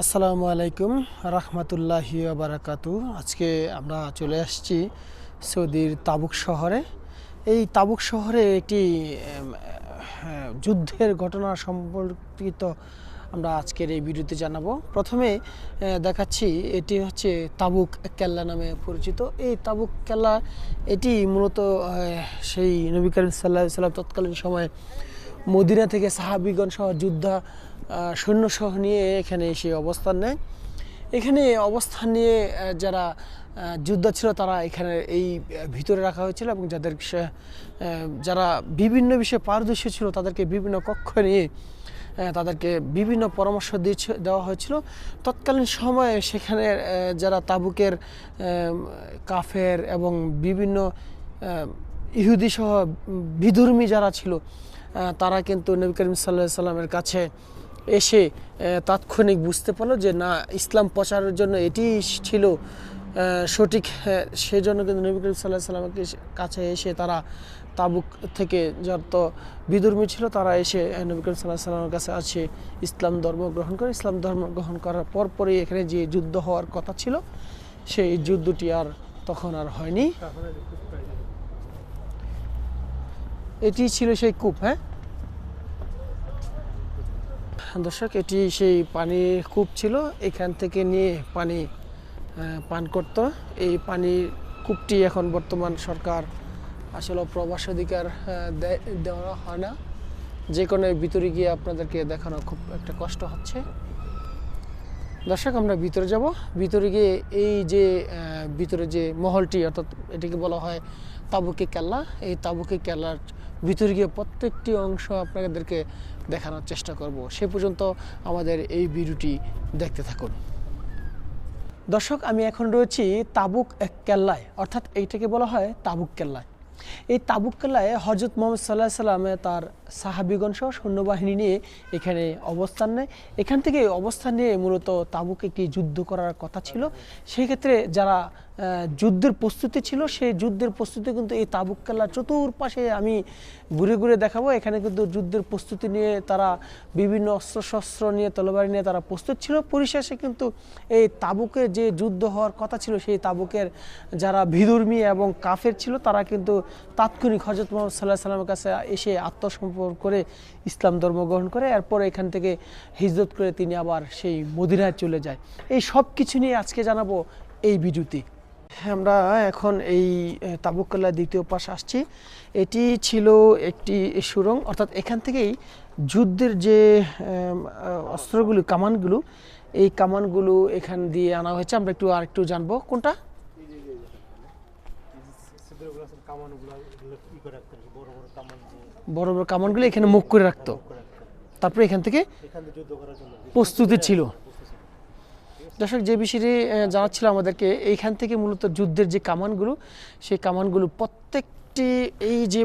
আসসালামু আলাইকুম, রহমতুল্লাহি বারাকাতু আজকে আমরা চলে আসছি সৌদির তাবুক শহরে। এই তাবুক শহরে একটি যুদ্ধের ঘটনা সম্পর্কিত আমরা আজকের এই ভিডিওতে জানাব। প্রথমে দেখাচ্ছি এটি হচ্ছে তাবুক কেল্লা নামে পরিচিত। এই তাবুক কেল্লা, এটি মূলত সেই নবী করিম সাল্লাহ সাল্লাম তৎকালীন সময়ে মদিনা থেকে সাহাবিগণ সহ যোদ্ধা সৈন্যসহ নিয়ে এখানে এসে অবস্থান নেয়। এখানে অবস্থান নিয়ে যারা যোদ্ধা ছিল তারা এখানে এই ভিতরে রাখা হয়েছিল এবং যাদের যারা বিভিন্ন বিষয়ে পারদর্শী ছিল তাদেরকে বিভিন্ন কক্ষ নিয়ে তাদেরকে বিভিন্ন পরামর্শ দিয়েছে, দেওয়া হয়েছিল। তৎকালীন সময়ে সেখানে যারা তাবুকের কাফের এবং বিভিন্ন ইহুদি সহ বিধর্মী যারা ছিল তারা কিন্তু নবী করিম সাল্লাহ সাল্লামের কাছে এসে তাৎক্ষণিক বুঝতে পারল যে না ইসলাম প্রচারের জন্য এটি ছিল সঠিক হ্যাঁ, সেজন্য কিন্তু নবী করিম সাল্লাহ সাল্লামের কাছে এসে তারা তাবুক থেকে যত বিধর্মী ছিল তারা এসে নবী করিম সাল্লাহ সাল্লামের কাছে আছে ইসলাম ধর্ম গ্রহণ করে। ইসলাম ধর্ম গ্রহণ করার পরপরই এখানে যে যুদ্ধ হওয়ার কথা ছিল সেই যুদ্ধটি আর তখন আর হয়নি। এটি ছিল সেই কূপ হ্যাঁ? দর্শক এটি সেই পানি কূপ ছিল। এখান থেকে নিয়ে পানি পান করত। এই পানির কূপটি এখন বর্তমান সরকার আসলে প্রবাস অধিকার দেওয়া হয় না। যে কোনো ভিতরে গিয়ে আপনাদেরকে দেখানো খুব একটা কষ্ট হচ্ছে। দর্শক, আমরা ভিতরে যাব। ভিতরে গিয়ে এই যে ভিতরে যে মহলটি, অর্থাৎ এটাকে বলা হয় তাবুকি কেল্লা, এই তাবুকি কেল্লার ভিতরে গিয়ে প্রত্যেকটি অংশ আপনাদেরকে দেখানোর চেষ্টা করব। সে পর্যন্ত আমাদের এই ভিডিওটি দেখতে থাকুন। দর্শক, আমি এখন রয়েছি তাবুক এক কেল্লায়, অর্থাৎ এইটাকে বলা হয় তাবুক কেল্লায়। এই তাবুক কেলায় হজরত মোহাম্মদ সাল্লাহ সাল্লামে তার সাহাবিগণ সহ সৈন্যবাহিনী নিয়ে এখানে অবস্থান নেয়। এখান থেকে অবস্থান নিয়ে মূলত তাবুক একটি যুদ্ধ করার কথা ছিল। সেই ক্ষেত্রে যারা যুদ্ধের প্রস্তুতি ছিল। সেই যুদ্ধের প্রস্তুতি কিন্তু এই তাবুক চতুর্পাশে আমি ঘুরে ঘুরে দেখাবো। এখানে কিন্তু যুদ্ধের প্রস্তুতি নিয়ে তারা বিভিন্ন অস্ত্র শস্ত্র নিয়ে, তলবারি নিয়ে তারা প্রস্তুত ছিল। পরিশেষে কিন্তু এই তাবুকে যে যুদ্ধ হওয়ার কথা ছিল, সেই তাবুকের যারা ভিদুর্মী এবং কাফের ছিল, তারা কিন্তু তাৎক্ষণিক হজরত মোহাম্মদ সাল্লাহ সাল্লামের কাছে এসে আত্মসমর্পণ করে ইসলাম ধর্ম গ্রহণ করে। এরপর এখান থেকে হিজরত করে তিনি আবার সেই মদিনায় চলে যায়। এই সব কিছু নিয়ে আজকে জানাব এই ভিডিওতে। আমরা এখন এই তাবুকল্লার দ্বিতীয় পাশ আসছি। এটি ছিল একটি সুরং অর্থাৎ এখান থেকেই যুদ্ধের যে অস্ত্রগুলো কামানগুলো এই কামানগুলো এখান দিয়ে আনা হয়েছে। আমরা একটু আর একটু জানব কোনটা? বড় বড় কামানগুলো এখানে মুখ করে রাখতো। তারপরে এখান থেকে প্রস্তুতি ছিল। দর্শক, যে বিষয়টি জানাচ্ছিল আমাদেরকে, এইখান থেকে মূলত যুদ্ধের যে কামানগুলো, সেই কামানগুলো প্রত্যেকটি, এই যে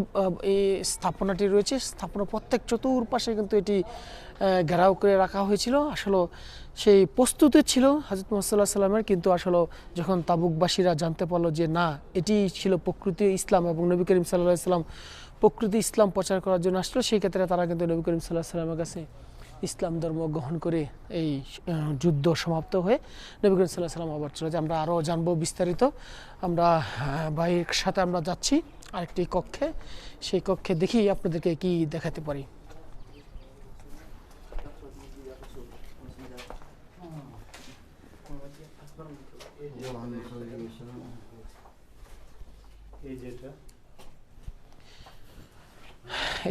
এই স্থাপনাটি রয়েছে, স্থাপনা প্রত্যেক চতুর্পাশে কিন্তু এটি ঘেরাও করে রাখা হয়েছিল। আসলে সেই প্রস্তুতি ছিল হাজরত মোহাম্মদ সাল্লামের, কিন্তু আসলে যখন তাবুকবাসীরা জানতে পারল যে না, এটি ছিল প্রকৃতি ইসলাম এবং নবী করিম সাল্লাহ সাল্লাম প্রকৃতি ইসলাম প্রচার করার জন্য আসলো, সেই ক্ষেত্রে তারা কিন্তু নবী করিম সাল্লাহ সাল্লামের কাছে ইসলাম ধর্ম গ্রহণ করে এই যুদ্ধ সমাপ্ত হয়ে নবী করিম সাল্লাহ সাল্লাম আবার চলে যায়। আমরা আরও জানব বিস্তারিত। আমরা ভাইয়ের সাথে আমরা যাচ্ছি আরেকটি কক্ষে। সেই কক্ষে দেখি আপনাদেরকে কি দেখাতে পারি।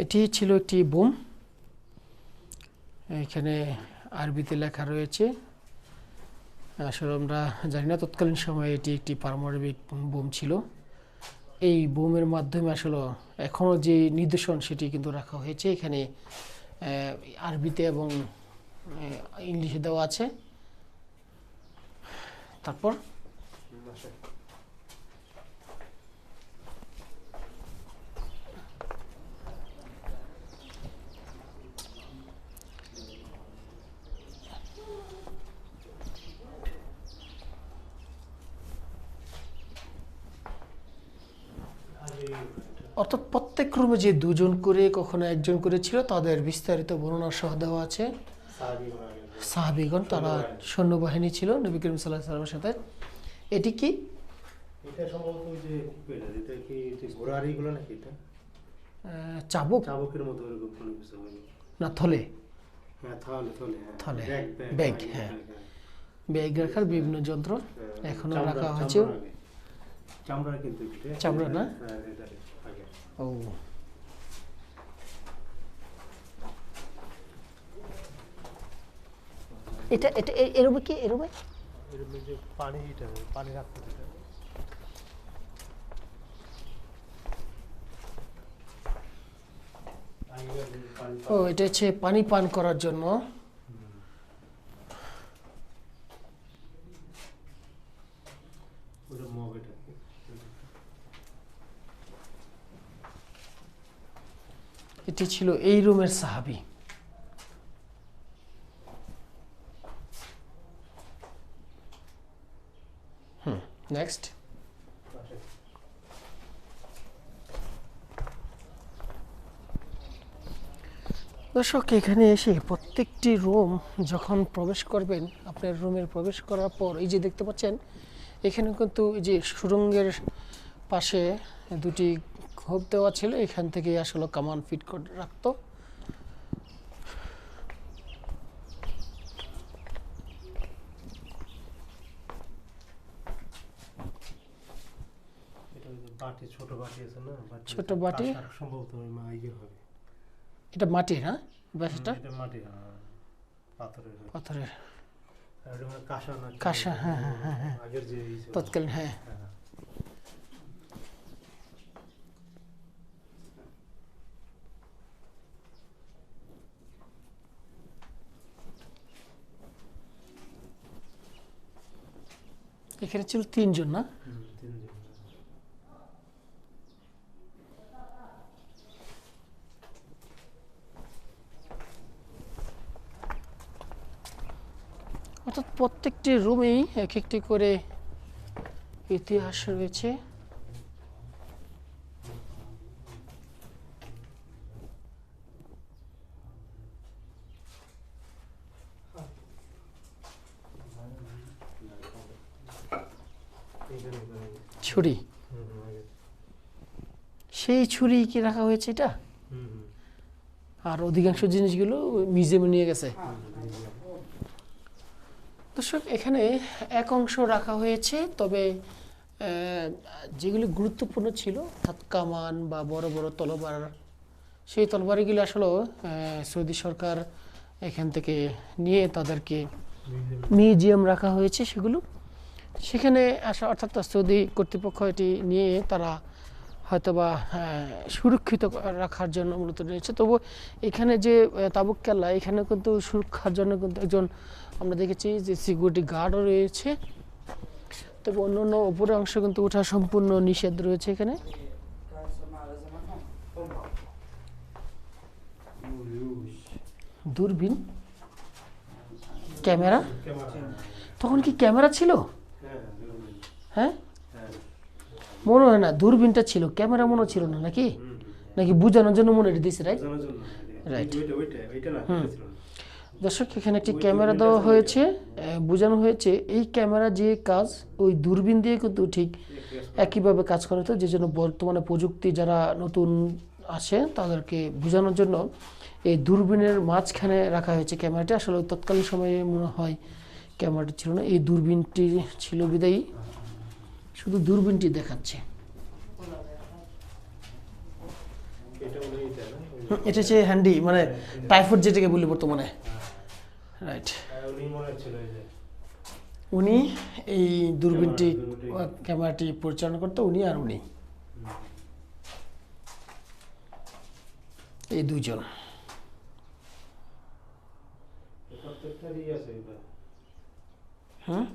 এটি ছিল একটি বোম। এখানে আরবিতে লেখা রয়েছে। আসলে আমরা জানি না, তৎকালীন সময়ে এটি একটি পারমাণবিক বোম ছিল। এই বোমের মাধ্যমে আসলে এখনও যে নির্দেশন সেটি কিন্তু রাখা হয়েছে। এখানে আরবিতে এবং ইংলিশে দেওয়া আছে। তারপর? অর্থাৎ প্রত্যেক রুমে যে দুজন করে কখনো একজন করে ছিল তাদের বিস্তারিত বর্ণনা সহ দেওয়া আছে। সাহাবি সাহাবিগণ তারা সৈন্যবাহিনী ছিল নবী করিম সাল্লাহ সাল্লামের সাথে। এটি কি? চাবুক? চাবকের মতো না থলে। হ্যাঁ থলে থলে হ্যাঁ। ব্যাগ হ্যাঁ। ব্যাগ রাখার বিভিন্ন যন্ত্র হ্যাঁ, এখনও রাখা হয়েছে। কিন্তু চামড়া না? হ্যাঁ এটা এটা এরবে কি এরবে? এরকম যে পানি এটা পানি রাখতে পানি ও এটা হচ্ছে পানি পান করার জন্য। এটি ছিল এই রুমের সাহাবি। হুম নেক্সট দর্শক, এখানে এসে প্রত্যেকটি রুম যখন প্রবেশ করবেন, আপনার রুমের প্রবেশ করার পর, এই যে দেখতে পাচ্ছেন, এখানে কিন্তু এই যে সুরঙ্গের পাশে দুটি খোপ দেওয়া ছিল এখান থেকে আসলে কামান ফিট করে রাখতো। ছোট বাটি সম্ভবত ইয়ে হবে। এটা মাটির হ্যাঁ? বাসাটা এটা মাটি হ্যাঁ, পাথরের হয়। মানে কাঁসা? হ্যাঁ, হ্যাঁ, হ্যাঁ, হ্যাঁ। তৎকালীন হ্যাঁ। এখানে ছিল তিনজন না? অর্থাৎ প্রত্যেকটি রুমেই এক একটি করে ইতিহাস রয়েছে এইখানে, এইখানে। ছুরি। সেই ছুরি কি রাখা হয়েছে এটা। আর অধিকাংশ জিনিসগুলো মিউজিয়ামে নিয়ে গেছে দর্শক এখানে এক অংশ রাখা হয়েছে তবে যেগুলি গুরুত্বপূর্ণ ছিল অর্থাৎ কামান বা বড় বড় তলবার সেই তলবারিগুলো আসলে সৌদি সরকার এখান থেকে নিয়ে তাদেরকে মিউজিয়াম রাখা হয়েছে সেগুলো সেখানে আসা অর্থাৎ সৌদি কর্তৃপক্ষ এটি নিয়ে তারা হয়তোবা সুরক্ষিত রাখার জন্য মূলত নিয়েছে তবু এখানে যে তাবুক কেল্লা এখানে কিন্তু সুরক্ষার জন্য কিন্তু একজন আমরা দেখেছি যে সিকিউরিটি গার্ডও রয়েছে। তবে অন্য অন্য উপরে অংশ কিন্তু ওঠা সম্পূর্ণ নিষেধ রয়েছে এখানে। দূরবীন ক্যামেরা। তখন কি ক্যামেরা ছিল? হ্যাঁ। মনে হয় না দূরবীনটা ছিল ক্যামেরা মনে ছিল না নাকি। নাকি বোঝানোর জন্য মনে দিয়েছে রাইট না, হুম। দর্শক এখানে একটি ক্যামেরা দেওয়া হয়েছে বোঝানো হয়েছে এই ক্যামেরা যে কাজ ওই দূরবীন দিয়ে কিন্তু ঠিক একইভাবে কাজ করে তো যে জন্য বর্তমানে প্রযুক্তি যারা নতুন আসে তাদেরকে বোঝানোর জন্য এই দূরবীনের মাঝখানে রাখা হয়েছে ক্যামেরাটি আসলে তৎকালীন সময়ে মনে হয় ক্যামেরাটি ছিল না, এই দূরবীনটি ছিল বিদায়ী। শুধু দূরবীনটি দেখাচ্ছে। এটা হচ্ছে হ্যান্ডি মানে টাইফয়েড যেটাকে বলি বর্তমানে। রাইট উনি এই দূরবীনটি ক্যামেরাটি পরিচালনা করতো, উনি আর উনি। এই দুইজন। প্রত্যেকটারই আছে এটা।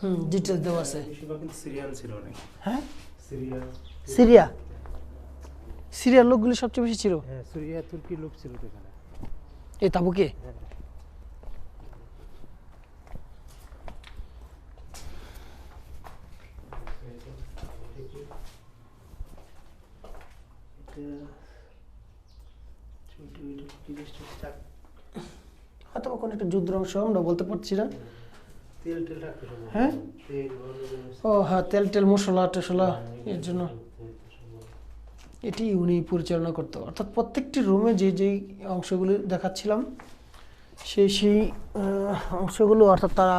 হুম ডিটেলস দেওয়া আছে বেশিরভাগ কিন্তু সিরিয়ান ছিল অনেক। হ্যাঁ সিরিয়া সিরিয়া সিরিয়ার লোকগুলি সবচেয়ে বেশি ছিল হ্যাঁ সিরিয়া তুর্কি লোক ছিল তো এখানে এই তাবুকে হ্যাঁ। এটা ছোট এটা তিরিশ টাকা হয়তো কোনো একটা যুদ্ধ অংশ আমরা বলতে পারছি না। হ্যাঁ? ও হ্যাঁ তেল টেল মশলা টশলা এর জন্য। এটি উনি পরিচালনা করতো। অর্থাৎ প্রত্যেকটি রুমে যে যেই অংশগুলি দেখাচ্ছিলাম সেই সেই অংশগুলো অর্থাৎ তারা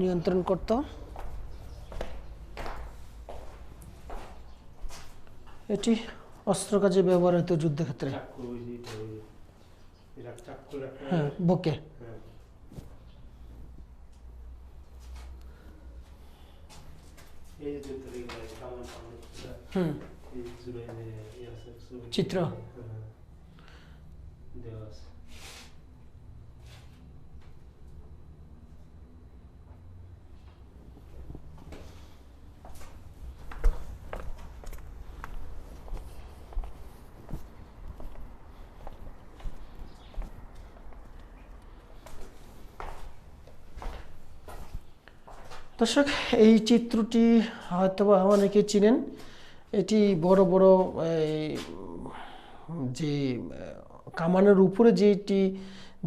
নিয়ন্ত্রণ করত। এটি অস্ত্র কাজে ব্যবহার হতো যুদ্ধক্ষেত্রে চাক্কু ওই যে এটা, ওই যে, এরা চাক্কু রাখতে হ্যাঁ বকে হ্যাঁ। এই যে যুদ্ধ লেগে যায়, কামান টামান, এটা, হুম এই জুড়ে ইয়ে আছে, ছবি। চিত্র। হ্যাঁ। দেওয়া আছে। দর্শক, এই চিত্রটি হয়তো বা অনেকে চিনেন। এটি বড় বড় যে, কামানের উপরে যেটি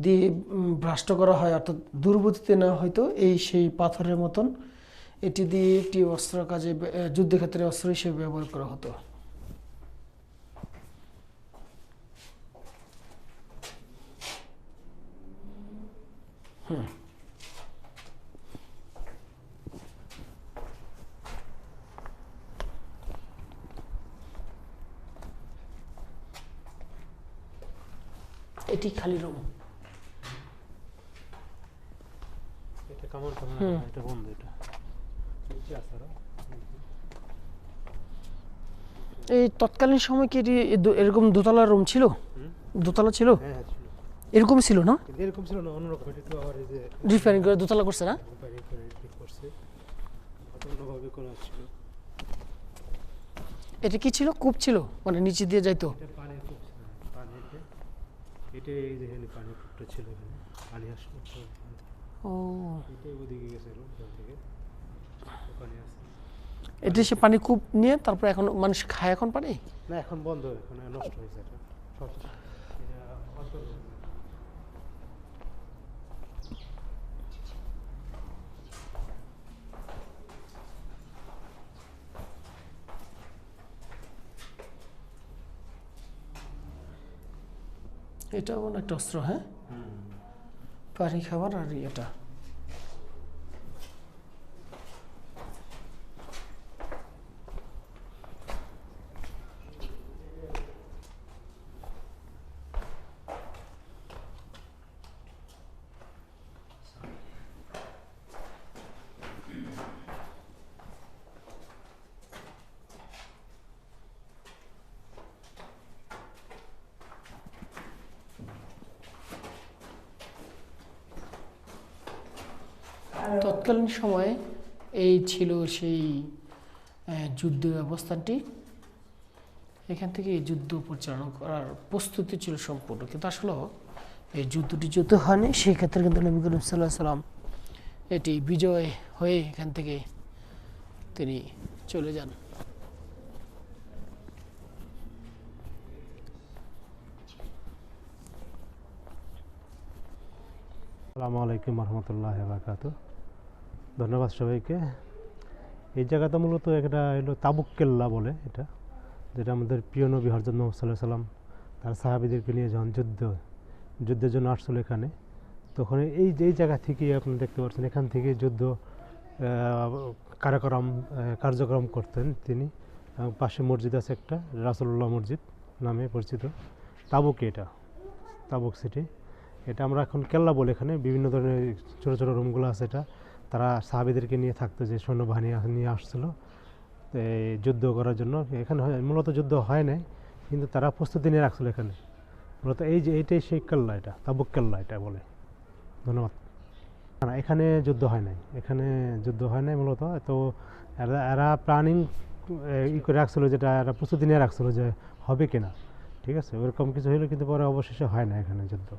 দিয়ে ভ্রাষ্ট করা হয়, অর্থাৎ দুর্বতিতে না হয়তো, এই সেই পাথরের মতন। এটি দিয়ে একটি অস্ত্র কাজে যুদ্ধক্ষেত্রে অস্ত্র হিসেবে ব্যবহার করা হতো। এটি খালি রুম। এই তৎকালীন সময় কি এরকম দোতলা রুম ছিল? দোতলা ছিল? হ্যাঁ হ্যাঁ ছিল। এরকম ছিল না? এরকম ছিল না অন্যরকম। আবার এই যে রিপেয়ারিং করে দোতলা করছে না? রিপেয়ারিং করে ঠিক করছে। অন্যভাবে করা ছিল। এটা কি ছিল? কূপ ছিল? মানে নিচে দিয়ে যাইতো এটা পানির কূপ ছিল, পানির যে- এটা এই যে এখানে পানির কূপটা ছিল এখানে পানি আসলো ও। এটা ওদিকে গেছে ওখান থেকে। পানি আসছে। এটা সে পানি কূপ নিয়ে তারপর এখন মানুষ খায় এখন পানি? না এখন বন্ধ এখন নষ্ট হয়েছে এটা। এটা এমন একটা অস্ত্র হ্যাঁ? পানি খাবার আর এটা তৎকালীন সময়ে এই ছিল সেই যুদ্ধ ব্যবস্থানটি। এখান থেকে এই যুদ্ধ পরিচালনা করার প্রস্তুতি ছিল সম্পূর্ণ। কিন্তু আসলে এই যুদ্ধটি যুদ্ধ হয়নি, সেই ক্ষেত্রে কিন্তু নবী করিম সাল্লাহ সাল্লাম এটি বিজয় হয়ে এখান থেকে তিনি চলে যান। আসসালামু আলাইকুম রহমতুল্লাহ বারকাত ধন্যবাদ সবাইকে। এই জায়গাটা মূলত একটা হলো তাবুক কেল্লা বলে এটা, যেটা আমাদের প্রিয় নবী হরজত মোহাম্মদ সাল্লাহ সাল্লাম তার সাহাবিদেরকে নিয়ে যখন যুদ্ধ, যুদ্ধের জন্য আসছিল এখানে, তখন এই এই জায়গা থেকেই আপনি দেখতে পাচ্ছেন, এখান থেকে যুদ্ধ কার্যক্রম কার্যক্রম করতেন তিনি। পাশে মসজিদ আছে একটা রাসুল্লাহ মসজিদ নামে পরিচিত। তাবুক এটা, তাবুক সিটি এটা আমরা এখন কেল্লা বলে এখানে বিভিন্ন ধরনের ছোটো ছোটো রুমগুলো আছে এটা। তারা সাহাবিদেরকে নিয়ে থাকতো যে সৈন্যবাহিনী নিয়ে আসছিল। যুদ্ধ করার জন্য এখানে মূলত যুদ্ধ হয় নাই, কিন্তু তারা প্রস্তুতি নিয়ে রাখছিল এখানে। মূলত এই যে, এইটাই সেই কেল্লা এটা, তাবুক কেল্লা এটা বলে। ধন্যবাদ। না এখানে যুদ্ধ হয় নাই, এখানে যুদ্ধ হয় নাই মূলত। তো এরা এরা প্ল্যানিং ই করে রাখছিল যেটা, এরা প্রস্তুতি নিয়ে রাখছিল যে হবে কিনা, ঠিক আছে? ওরকম কিছু হলো কিন্তু পরে অবশেষে হয় না এখানে যুদ্ধ।